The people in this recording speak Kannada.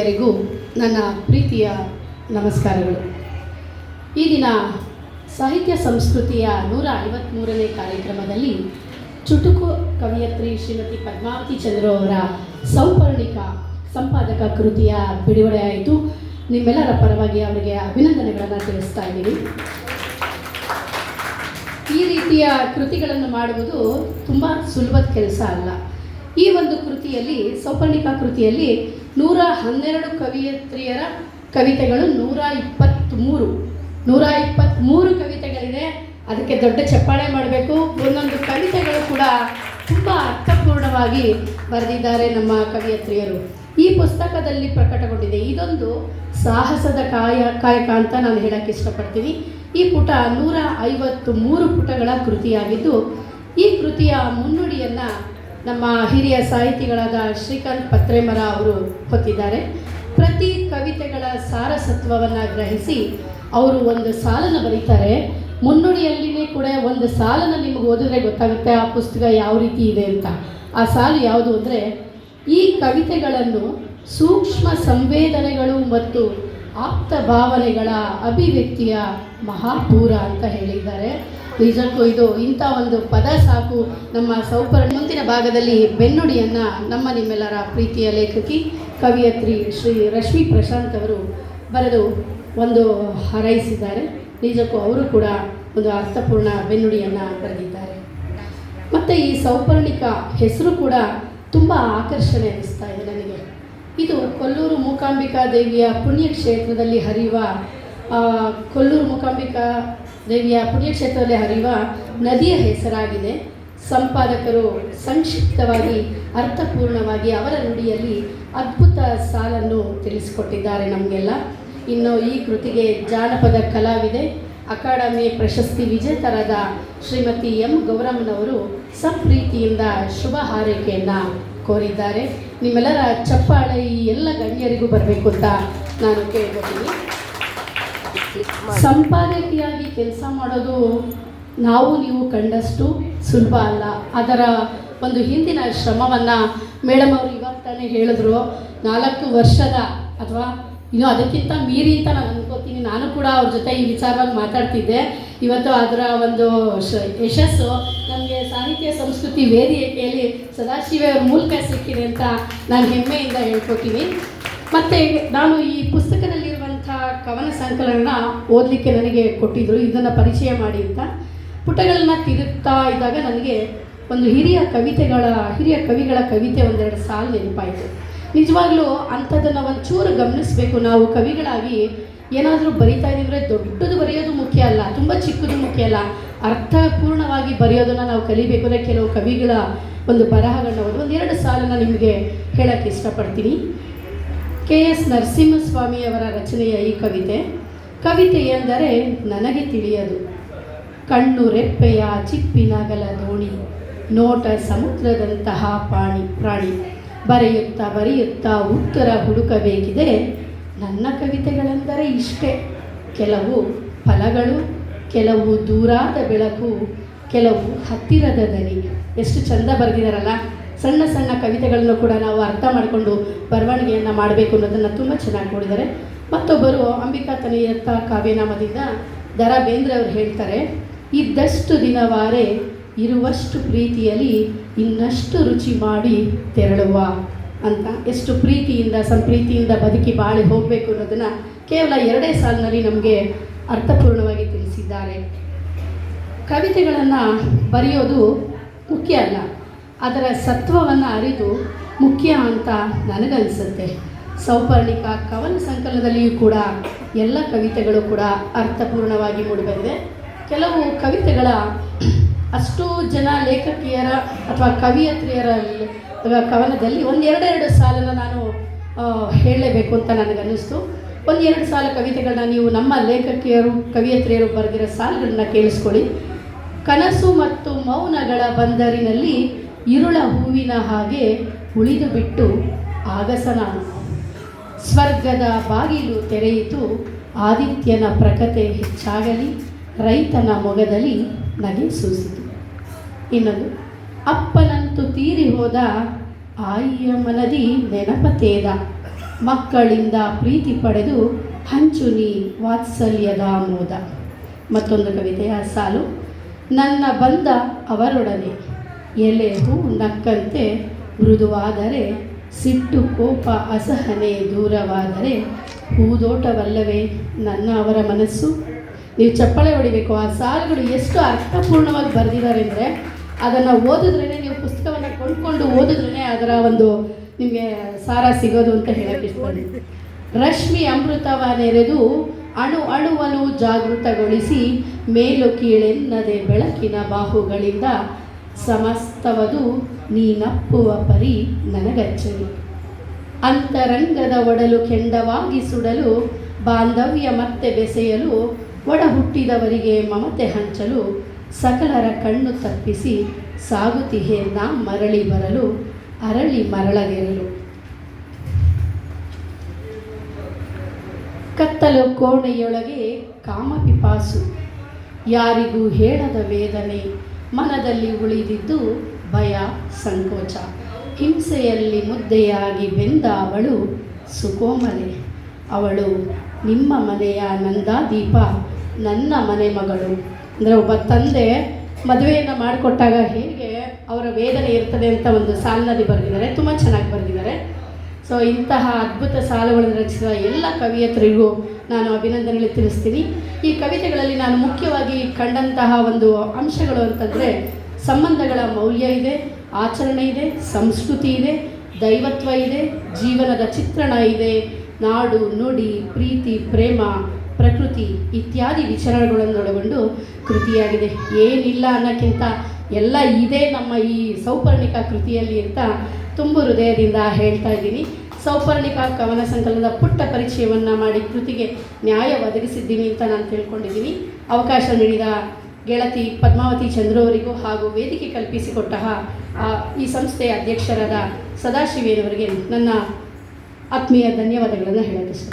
ಎಲ್ಲರಿಗೂ ನನ್ನ ಪ್ರೀತಿಯ ನಮಸ್ಕಾರಗಳು. ಈ ದಿನ ಸಾಹಿತ್ಯ ಸಂಸ್ಕೃತಿಯ ನೂರ ಐವತ್ತ್ಮೂರನೇ ಕಾರ್ಯಕ್ರಮದಲ್ಲಿ ಚುಟುಕು ಕವಿಯತ್ರಿ ಶ್ರೀಮತಿ ಪದ್ಮಾವತಿ ಚಂದ್ರು ಅವರ ಸೌಪರ್ಣಿಕ ಸಂಪಾದಕ ಕೃತಿಯ ಬಿಡುಗಡೆ ಆಯಿತು. ನಿಮ್ಮೆಲ್ಲರ ಪರವಾಗಿ ಅವರಿಗೆ ಅಭಿನಂದನೆಗಳನ್ನು ತಿಳಿಸ್ತಾ ಇದ್ದೀನಿ. ಈ ರೀತಿಯ ಕೃತಿಗಳನ್ನು ಮಾಡುವುದು ತುಂಬ ಸುಲಭದ ಕೆಲಸ ಅಲ್ಲ. ಈ ಒಂದು ಕೃತಿಯಲ್ಲಿ, ಸೌಪರ್ಣಿಕ ಕೃತಿಯಲ್ಲಿ ನೂರ ಹನ್ನೆರಡು ಕವಿಯತ್ರಿಯರ ಕವಿತೆಗಳು ನೂರ ಇಪ್ಪತ್ತ್ಮೂರು ನೂರ ಇಪ್ಪತ್ತ್ಮೂರು ಕವಿತೆಗಳಿದೆ. ಅದಕ್ಕೆ ದೊಡ್ಡ ಚಪ್ಪಾಳೆ ಮಾಡಬೇಕು. ಒಂದೊಂದು ಕವಿತೆಗಳು ಕೂಡ ತುಂಬ ಅರ್ಥಪೂರ್ಣವಾಗಿ ಬರೆದಿದ್ದಾರೆ ನಮ್ಮ ಕವಿಯತ್ರಿಯರು. ಈ ಪುಸ್ತಕದಲ್ಲಿ ಪ್ರಕಟಗೊಂಡಿದೆ. ಇದೊಂದು ಸಾಹಸದ ಕಾಯ, ಕಾಯಕ ಅಂತ ನಾನು ಹೇಳಕ್ಕೆ ಇಷ್ಟಪಡ್ತೀನಿ. ಈ ಪುಟ ನೂರ ಐವತ್ತು ಮೂರು ಪುಟಗಳ ಕೃತಿಯಾಗಿದ್ದು, ಈ ಕೃತಿಯ ಮುನ್ನುಡಿಯನ್ನು ನಮ್ಮ ಹಿರಿಯ ಸಾಹಿತಿಗಳಾದ ಶ್ರೀಕಾಂತ್ ಪತ್ರೇಮರ ಅವರು ಹೊತ್ತಿದ್ದಾರೆ. ಪ್ರತಿ ಕವಿತೆಗಳ ಸಾರಸತ್ವವನ್ನು ಗ್ರಹಿಸಿ ಅವರು ಒಂದು ಸಾಲನ್ನು ಬರೀತಾರೆ. ಮುನ್ನುಡಿಯಲ್ಲಿನೇ ಕೂಡ ಒಂದು ಸಾಲನ್ನು ನಿಮಗೆ ಓದಿದ್ರೆ ಗೊತ್ತಾಗುತ್ತೆ ಆ ಪುಸ್ತಕ ಯಾವ ರೀತಿ ಇದೆ ಅಂತ. ಆ ಸಾಲು ಯಾವುದು ಅಂದರೆ, ಈ ಕವಿತೆಗಳನ್ನು ಸೂಕ್ಷ್ಮ ಸಂವೇದನೆಗಳು ಮತ್ತು ಆಪ್ತ ಭಾವನೆಗಳ ಅಭಿವ್ಯಕ್ತಿಯ ಮಹಾಪೂರ ಅಂತ ಹೇಳಿದ್ದಾರೆ. ನಿಜಕ್ಕೂ ಇದು ಇಂಥ ಒಂದು ಪದ ಸಾಕು ನಮ್ಮ ಸೌಪರ್ ಮುಂದಿನ ಭಾಗದಲ್ಲಿ ಬೆನ್ನುಡಿಯನ್ನು ನಮ್ಮ ನಿಮ್ಮೆಲ್ಲರ ಪ್ರೀತಿಯ ಲೇಖಕಿ ಕವಿಯತ್ರಿ ಶ್ರೀ ರಶ್ಮಿ ಪ್ರಶಾಂತ್ ಅವರು ಬರೆದು ಒಂದು ಹಾರೈಸಿದ್ದಾರೆ. ನಿಜಕ್ಕೂ ಅವರು ಕೂಡ ಒಂದು ಅರ್ಥಪೂರ್ಣ ಬೆನ್ನುಡಿಯನ್ನು ಬರೆದಿದ್ದಾರೆ. ಮತ್ತು ಈ ಸೌಪರ್ಣಿಕ ಹೆಸರು ಕೂಡ ತುಂಬ ಆಕರ್ಷಣೆ ಅನಿಸ್ತಾ ಇದೆ ನನಗೆ. ಇದು ಕೊಲ್ಲೂರು ಮೂಕಾಂಬಿಕಾ ದೇವಿಯ ಪುಣ್ಯಕ್ಷೇತ್ರದಲ್ಲಿ ಹರಿಯುವ ಕೊಲ್ಲೂರು ಮೂಕಾಂಬಿಕಾ ದೇವಿಯ ಪುಣ್ಯಕ್ಷೇತ್ರದಲ್ಲಿ ಹರಿಯುವ ನದಿಯ ಹೆಸರಾಗಿದೆ. ಸಂಪಾದಕರು ಸಂಕ್ಷಿಪ್ತವಾಗಿ, ಅರ್ಥಪೂರ್ಣವಾಗಿ ಅವರ ನುಡಿಯಲ್ಲಿ ಅದ್ಭುತ ಸಾಲನ್ನು ತಿಳಿಸಿಕೊಟ್ಟಿದ್ದಾರೆ ನಮಗೆಲ್ಲ. ಇನ್ನು ಈ ಕೃತಿಗೆ ಜಾನಪದ ಕಲಾವಿದೆ, ಅಕಾಡೆಮಿ ಪ್ರಶಸ್ತಿ ವಿಜೇತರಾದ ಶ್ರೀಮತಿ ಎಂ. ಗೌರಮ್ಮನವರು ಸಪ್ರೀತಿಯಿಂದ ಶುಭ ಹಾರೈಕೆಯನ್ನು ಕೋರಿದ್ದಾರೆ. ನಿಮ್ಮೆಲ್ಲರ ಚಪ್ಪಾಳೆ ಈ ಎಲ್ಲ ಗಣ್ಯರಿಗೂ ಬರಬೇಕು ಅಂತ ನಾನು ಕೇಳ್ಕೊತೀನಿ. ಸಂಪಾದಕಿಯಾಗಿ ಕೆಲಸ ಮಾಡೋದು ನಾವು ನೀವು ಕಂಡಷ್ಟು ಸುಲಭ ಅಲ್ಲ. ಅದರ ಒಂದು ಹಿಂದಿನ ಶ್ರಮವನ್ನು ಮೇಡಮ್ ಅವರು ಇವಾಗ ತಾನೇ ಹೇಳಿದ್ರು. ನಾಲ್ಕು ವರ್ಷದ ಅಥವಾ ಇನ್ನು ಅದಕ್ಕಿಂತ ಮೀರಿ ಅಂತ ನಾನು ಅನ್ಕೋತೀನಿ. ನಾನು ಕೂಡ ಅವ್ರ ಜೊತೆ ಈ ವಿಚಾರವಾಗಿ ಮಾತಾಡ್ತಿದ್ದೆ. ಇವತ್ತು ಅದರ ಒಂದು ಯಶಸ್ಸು ನಮಗೆ ಸಾಹಿತ್ಯ ಸಂಸ್ಕೃತಿ ವೇದಿಕೆಯಲ್ಲಿ ಸದಾಶಿವ ಮೂಲಕ ಸಿಕ್ಕಿದೆ ಅಂತ ನಾನು ಹೆಮ್ಮೆಯಿಂದ ಹೇಳ್ಕೊತೀನಿ. ಮತ್ತು ನಾನು ಈ ಪುಸ್ತಕದಲ್ಲಿರುವಂಥ ಕವನ ಸಂಕಲನ ಓದಲಿಕ್ಕೆ ನನಗೆ ಕೊಟ್ಟಿದ್ದರು ಇದನ್ನು ಪರಿಚಯ ಮಾಡಿ ಅಂತ. ಪುಟಗಳನ್ನ ತಿರುಗ್ತಾ ಇದ್ದಾಗ ನನಗೆ ಒಂದು ಹಿರಿಯ ಕವಿತೆಗಳ, ಹಿರಿಯ ಕವಿಗಳ ಕವಿತೆ ಒಂದೆರಡು ಸಾಲು ನೆನಪಾಯಿತು. ನಿಜವಾಗ್ಲೂ ಅಂಥದ್ದನ್ನು ಒಂಚೂರು ಗಮನಿಸಬೇಕು. ನಾವು ಕವಿಗಳಾಗಿ ಏನಾದರೂ ಬರಿತಾ ಇದ್ದೀವಿ ದೊಡ್ಡದು ಬರೆಯೋದು ಮುಖ್ಯ ಅಲ್ಲ, ತುಂಬ ಚಿಕ್ಕದು ಮುಖ್ಯ ಅಲ್ಲ. ಅರ್ಥಪೂರ್ಣವಾಗಿ ಬರೆಯೋದನ್ನು ನಾವು ಕಲಿಬೇಕು ಅಂದರೆ ಕೆಲವು ಕವಿಗಳ ಒಂದು ಬರಹಗಳನ್ನ ಒಂದು ಒಂದೆರಡು ಸಾಲನ್ನು ನಿಮಗೆ ಹೇಳೋಕ್ಕೆ ಇಷ್ಟಪಡ್ತೀನಿ. ಕೆ ಎಸ್ ನರಸಿಂಹಸ್ವಾಮಿಯವರ ರಚನೆಯ ಈ ಕವಿತೆ ಕವಿತೆ ಎಂದರೆ ನನಗೆ ತಿಳಿಯದು. ಕಣ್ಣು ರೆಪ್ಪೆಯ ಚಿಪ್ಪಿನಗಲ ದೋಣಿ, ನೋಟ ಸಮುದ್ರದಂತಹ ಪಾಣಿ ಪ್ರಾಣಿ. ಬರೆಯುತ್ತಾ ಬರೆಯುತ್ತಾ ಉತ್ತರ ಹುಡುಕಬೇಕಿದೆ. ನನ್ನ ಕವಿತೆಗಳೆಂದರೆ ಇಷ್ಟೇ. ಕೆಲವು ಫಲಗಳು, ಕೆಲವು ದೂರಾದ ಬೆಳಕು, ಕೆಲವು ಹತ್ತಿರದ ದನಿ. ಎಷ್ಟು ಚಂದ ಬರೆದಿದ್ದಾರಲ್ಲ. ಸಣ್ಣ ಸಣ್ಣ ಕವಿತೆಗಳನ್ನು ಕೂಡ ನಾವು ಅರ್ಥ ಮಾಡಿಕೊಂಡು ಬರವಣಿಗೆಯನ್ನು ಮಾಡಬೇಕು ಅನ್ನೋದನ್ನು ತುಂಬ ಚೆನ್ನಾಗಿ ನೋಡಿದ್ದಾರೆ. ಮತ್ತೊಬ್ಬರು ಅಂಬಿಕಾ ತನಯತ್ತ ಕಾವ್ಯನಾಮದಿಂದ ದರ ಬೇಂದ್ರೆ ಅವರು ಹೇಳ್ತಾರೆ, ಇದ್ದಷ್ಟು ದಿನವಾರೆ ಇರುವಷ್ಟು ಪ್ರೀತಿಯಲ್ಲಿ ಇನ್ನಷ್ಟು ರುಚಿ ಮಾಡಿ ತೆರಳುವ ಅಂತ. ಎಷ್ಟು ಪ್ರೀತಿಯಿಂದ, ಸಂಪ್ರೀತಿಯಿಂದ ಬದುಕಿ ಬಾಳಿ ಹೋಗಬೇಕು ಅನ್ನೋದನ್ನು ಕೇವಲ ಎರಡೇ ಸಾಲಿನಲ್ಲಿ ನಮಗೆ ಅರ್ಥಪೂರ್ಣವಾಗಿ ತಿಳಿಸಿದ್ದಾರೆ. ಕವಿತೆಗಳನ್ನು ಬರೆಯೋದು ಮುಖ್ಯ ಅಲ್ಲ. ಅದರ ಸತ್ವವನ್ನು ಅರಿದು ಮುಖ್ಯ ಅಂತ ನನಗನ್ಸುತ್ತೆ. ಸೌಪರ್ಣಿಕ ಕವನ ಸಂಕಲನದಲ್ಲಿಯೂ ಕೂಡ ಎಲ್ಲ ಕವಿತೆಗಳು ಕೂಡ ಅರ್ಥಪೂರ್ಣವಾಗಿ ಮೂಡಿಬಂದಿದೆ ಕೆಲವು ಕವಿತೆಗಳ ಅಷ್ಟು ಜನ ಲೇಖಕಿಯರ ಅಥವಾ ಕವಿಯತ್ರಿಯರ ಕವನದಲ್ಲಿ ಒಂದೆರಡೆರಡು ಸಾಲನ್ನು ನಾನು ಹೇಳಲೇಬೇಕು ಅಂತ ನನಗನ್ನಿಸ್ತು. ಒಂದೆರಡು ಸಾಲ ಕವಿತೆಗಳನ್ನ ನೀವು ನಮ್ಮ ಲೇಖಕಿಯರು, ಕವಿಯತ್ರಿಯರು ಬರೆದಿರೋ ಸಾಲುಗಳನ್ನ ಕೇಳಿಸ್ಕೊಳ್ಳಿ. ಕನಸು ಮತ್ತು ಮೌನಗಳ ಬಂದರಿನಲ್ಲಿ ಇರುಳ ಹೂವಿನ ಹಾಗೆ ಉಳಿದು ಬಿಟ್ಟು ಸ್ವರ್ಗದ ಬಾಗಿಲು ತೆರೆಯಿತು ಆದಿತ್ಯನ ಪ್ರಕತೆ ಹೆಚ್ಚಾಗಲಿ, ರೈತನ ಮೊಗದಲ್ಲಿ ನಗೆ ಸೂಸಿತು. ಇನ್ನೊಂದು, ಅಪ್ಪನಂತೂ ತೀರಿ ಹೋದ ಆಯಿಯ ಮನದಿ ನೆನಪ ತೇದ ಮಕ್ಕಳಿಂದ ಪ್ರೀತಿ ಪಡೆದು ಹಂಚು ನೀ ವಾತ್ಸಲ್ಯದ ಮೋದ. ಮತ್ತೊಂದು ಕವಿತೆಯ ಸಾಲು, ನನ್ನ ಬಂದ ಅವರೊಡನೆ. ಎಲೆ ಹೂ ನಕ್ಕಂತೆ ಮೃದುವಾದರೆ, ಸಿಟ್ಟು ಕೋಪ ಅಸಹನೆ ದೂರವಾದರೆ, ಹೂದೋಟವಲ್ಲವೇ ನನ್ನ ಅವರ ಮನಸ್ಸು? ನೀವು ಚಪ್ಪಳೆ ಹೊಡಿಬೇಕು, ಆ ಸಾಲುಗಳು ಎಷ್ಟು ಅರ್ಥಪೂರ್ಣವಾಗಿ ಬರೆದಿದ್ದಾರೆ ಅಂದರೆ ಅದನ್ನು ಓದಿದ್ರೇ ನೀವು ಪುಸ್ತಕವನ್ನು ಕೊಂಡ್ಕೊಂಡು ಓದಿದ್ರೇ ಅದರ ಒಂದು ನಿಮಗೆ ಸಾರ ಸಿಗೋದು ಅಂತ ಹೇಳಕ್ಕೆ ರಶ್ಮಿ ಅಮೃತವ ನೆರೆದು ಅಣು ಅಣುವನ್ನು ಜಾಗೃತಗೊಳಿಸಿ ಮೇಲು ಕೀಳೆನ್ನದೆ ಬೆಳಕಿನ ಬಾಹುಗಳಿಂದ ಸಮಸ್ತವದು ನೀನಪ್ಪುವ ಪರಿ ನನಗಚ್ಚರಿ ಅಂತರಂಗದ ಒಡಲು ಕೆಂಡವಾಗಿ ಸುಡಲು, ಬಾಂಧವ್ಯ ಮತ್ತೆ ಬೆಸೆಯಲು ಒಡ ಹುಟ್ಟಿದವರಿಗೆ ಮಮತೆ ಹಂಚಲು, ಸಕಲರ ಕಣ್ಣು ತಪ್ಪಿಸಿ ಸಾಗುತ್ತಿಹೆ ನಾ ಮರಳಿ ಬರಲು, ಅರಳಿ ಮರಳಗೆರಲು. ಕತ್ತಲು ಕೋಣೆಯೊಳಗೆ ಕಾಮಪಿಪಾಸು, ಯಾರಿಗೂ ಹೇಳದ ವೇದನೆ ಮನದಲ್ಲಿ ಉಳಿದಿದ್ದು ಭಯ, ಸಂಕೋಚ. ಹಿಂಸೆಯಲ್ಲಿ ಮುದ್ದೆಯಾಗಿ ಬೆಂದ ಅವಳು ಸುಕೋಮಲೆ. ಅವಳು, ನಿಮ್ಮ ಮನೆಯ ನಂದಾದೀಪ, ನನ್ನ ಮನೆ ಮಗಳು. ಅಂದರೆ ಒಬ್ಬ ತಂದೆ ಮದುವೆಯನ್ನು ಮಾಡಿಕೊಟ್ಟಾಗ ಹೇಗೆ ಅವರ ವೇದನೆ ಇರ್ತದೆ ಅಂತ ಒಂದು ಸಾಲಿನಲ್ಲಿ ಬರೆದಿದ್ದಾರೆ, ತುಂಬ ಚೆನ್ನಾಗಿ ಬರೆದಿದ್ದಾರೆ. ಸೊ ಇಂತಹ ಅದ್ಭುತ ಸಾಲುಗಳನ್ನು ರಚಿಸಿದ ಎಲ್ಲ ಕವಿಯತ್ರಿಗೂ ನಾನು ಅಭಿನಂದನೆಗಳು ತಿಳಿಸ್ತೀನಿ. ಈ ಕವಿತೆಗಳಲ್ಲಿ ನಾನು ಮುಖ್ಯವಾಗಿ ಕಂಡಂತಹ ಒಂದು ಅಂಶಗಳು ಅಂತಂದರೆ ಸಂಬಂಧಗಳ ಮೌಲ್ಯ ಇದೆ, ಆಚರಣೆ ಇದೆ, ಸಂಸ್ಕೃತಿ ಇದೆ, ದೈವತ್ವ ಇದೆ, ಜೀವನದ ಚಿತ್ರಣ ಇದೆ, ನಾಡು, ನುಡಿ, ಪ್ರೀತಿ, ಪ್ರೇಮ, ಪ್ರಕೃತಿ ಇತ್ಯಾದಿ ವಿಚಾರಗಳನ್ನೊಳಗೊಂಡು ಕೃತಿಯಾಗಿದೆ. ಏನಿಲ್ಲ ಅನ್ನೋಕ್ಕಿಂತ ಎಲ್ಲ ಇದೆ ನಮ್ಮ ಈ ಸೌಪರ್ಣಿಕ ಕೃತಿಯಲ್ಲಿ ಅಂತ ತುಂಬ ಹೃದಯದಿಂದ ಹೇಳ್ತಾ ಇದ್ದೀನಿ. ಸೌಪರ್ಣಿಕ ಕವನ ಸಂಕಲನದ ಪುಟ್ಟ ಪರಿಚಯವನ್ನು ಮಾಡಿ ಕೃತಿಗೆ ನ್ಯಾಯ ಒದಗಿಸಿದ್ದೀನಿ ಅಂತ ನಾನು ತಿಳ್ಕೊಂಡಿದ್ದೀನಿ. ಅವಕಾಶ ನೀಡಿದ ಗೆಳತಿ ಪದ್ಮಾವತಿ ಚಂದ್ರವರಿಗೂ ಹಾಗೂ ವೇದಿಕೆ ಕಲ್ಪಿಸಿಕೊಟ್ಟ ಈ ಸಂಸ್ಥೆಯ ಅಧ್ಯಕ್ಷರಾದ ಸದಾಶಿವೇನವರಿಗೆ ನನ್ನ ಆತ್ಮೀಯ ಧನ್ಯವಾದಗಳನ್ನು ಹೇಳಲು ಇಷ್ಟ